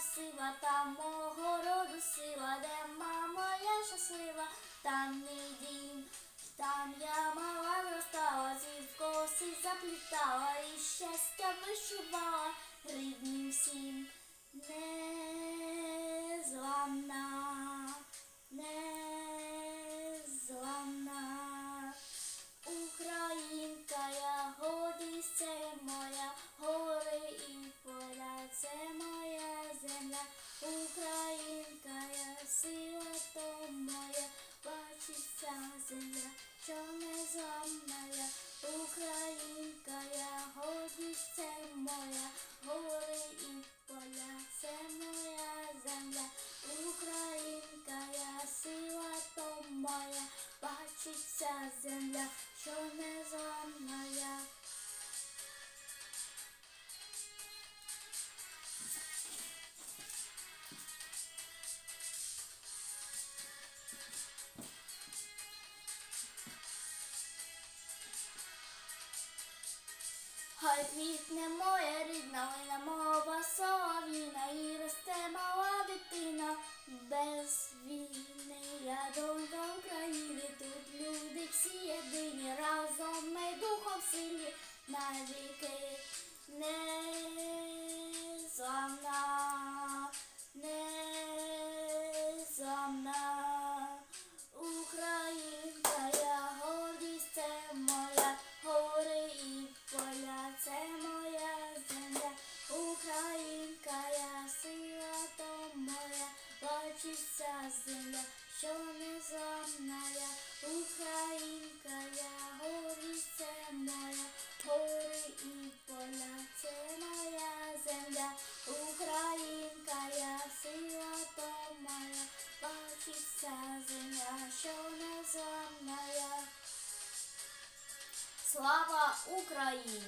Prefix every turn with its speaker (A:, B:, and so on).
A: красива, там мого роду сила, де мама я щаслива, там мій дім, там я мала зростала, зі коси заплітала і щастя вишивала рідним всім. Незламна, сила то моя, бачиться земля, що не зламна я. Українка, я гордість це моя, гори і поля, це моя земля. Українка, я сила то моя, бачиться земля, що не зламна я. Хай квітне моя рідна, лина мова солов'їна, і росте мала дитина без війни. Я донька України, тут люди всі єдині, разом ми духом сильні, навіки незламна, бачиться земля, що не зламна я. Українка, я гордість це моя, гори і поля, це моя земля. Українка, я сила то моя, бачиться земля, що не зламна я. Слава Україні!